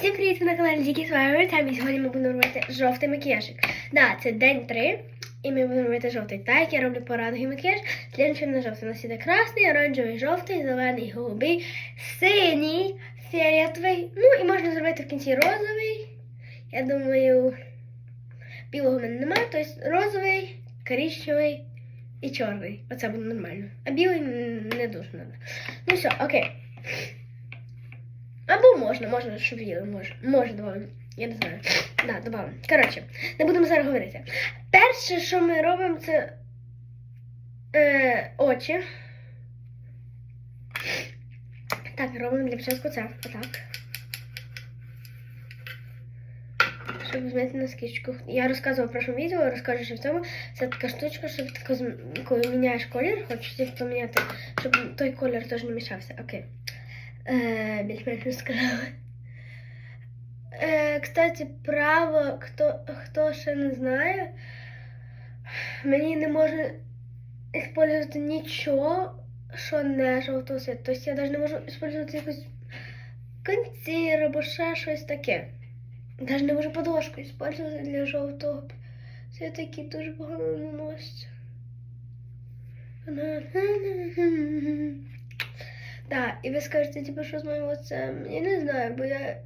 Всім привіт ви на каналі Дікі Свайвер. Там і сьогодні ми будемо робити жовтий макіяжик. Да, це день 3, і ми будемо робити жовтий. Так, я роблю порадовий макіяж. Нічого на жовтий. У нас іде красний, оранжевий, жовтий, зелений, голубий, синій, фіолетовий. Ну і можна зробити в кінці розовий. Я думаю, білого в мене немає, тобто розовий, коричневий і чорний. Оце буде нормально. А білий не дуже треба. Ну все, окей. Або можна, можна, щоб їли, може. Може, добавимо. Я не знаю. Да, добавимо. Коротше, не будемо зараз говорити. Перше, що ми робимо, це е, очі. Так, робимо для початку це. Отак. Щоб змити на скічку. Я розказувала в прошлому відео, розкажу, що в цьому це така штучка, щоб коли міняєш колір, хочеш поміняти, щоб той колір теж не мішався. Окей. Е, більш-менш розказала. Е, кстати, право, хто, хто ще не знає, мені не можна використовувати нічого, що не жовтого цвіту. Тобто я навіть не можу використовувати якусь концір або ще щось таке. Навіть не можу подложку використовувати для жовтого. Це такі дуже погано наноситься. Да, і ви скажете, типу, що з моїм лицем? Я не знаю, бо я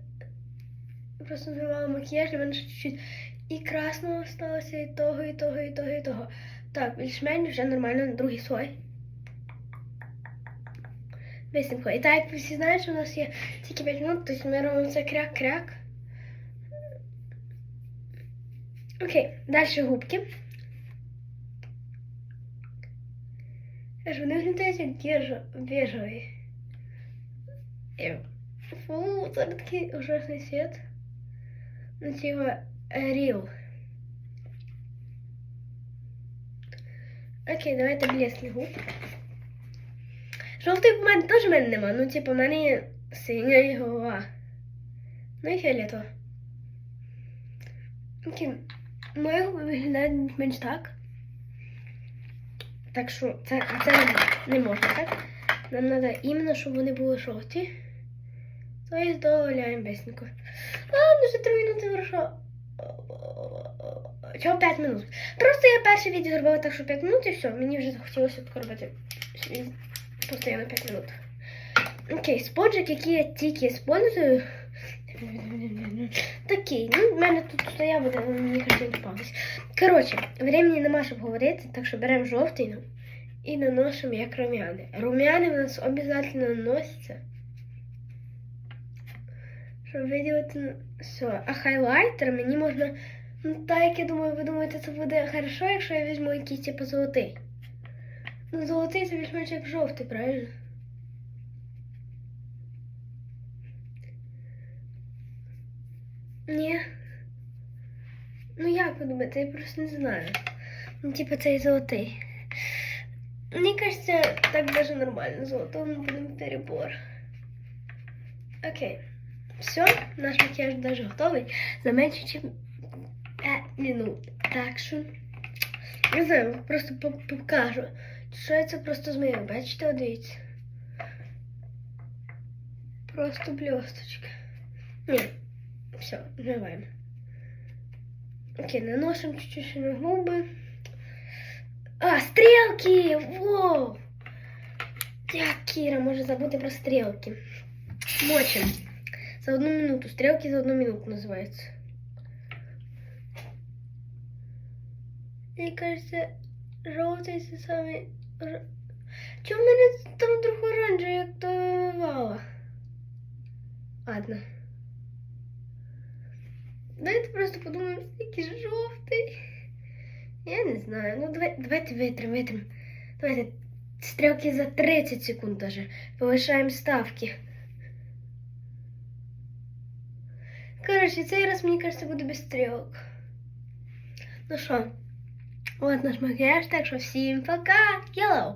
просто зривала макіяж, і в мене чуть-чуть і красного сталося, і того, і того, і того, і того. Так, більш-менш вже нормально на другий слой. Висновку. І так, як ви всі знаєте, що у нас є тільки 5 минут, тобто ми робимо це кряк-кряк. Окей, далі губки. Аж вони виглядають як біжо- біжові. Ев. Фу, це такий ужасний світ. Ну, типа, ріл. Окей, давайте блеск губ. Жовтий в мене теж в мене нема. Ну, типу, в мене є синя і голова. Ну і фіолетова. Окей. Мої губи виглядають менш так. Так що це, це не можна, так? Нам треба іменно, щоб вони були жовті. Тобто додаємо бесненько. А, ну вже 3 минути хорошо. Чого 5 минут? Просто я перше відео зробила так, що 5 минут і все. Мені вже захотілося робити. Постійно 5 минут. Окей, споджик, який я тільки использую. Такий. Ну, в мене тут стояв, але мені не попався. Коротше, времени нема, щоб говорити, так що беремо жовтий ну, і наносимо як румяни. Румяни у нас обов'язково наносяться. Виділити все. А хайлайтер мені можна. Ну, так як я думаю, ви думаєте, це буде хорошо, якщо я візьму якийсь типу золотий. Ну, золотий це більш-менш як жовтий, правильно? Ні. Ну як ви думаєте, я просто не знаю. Ну, типу, цей золотий. Мені кажется, так даже нормально. Золотом будем перебор. Окей. Все, наш макияж даже готовий за менше, ніж 5 минут. Так що, не знаю, просто покажу. Що я це просто змію. Бачите, от дивіться. Просто блісточка. Ні, все, змиваємо. Окей, наносимо чуть-чуть на губи. А, стрілки! Воу! Як Кіра може забути про стрілки? Мочим. За одну минуту. Стрілки за одну минуту називаються. Мені кажеться, жовтий це саме. Чому в мене там трохи оранжевий, як то вала? Ладно. Давайте просто подумаємо, який жовтий. Я не знаю. Ну, давай, давайте витрим, витрим. Давайте стрілки за 30 секунд даже. Повишаємо ставки. Коротше, цей раз, мені кажется, буде без стрілок. Ну що, от наш макіяж, так що всім пока. Йеллоу!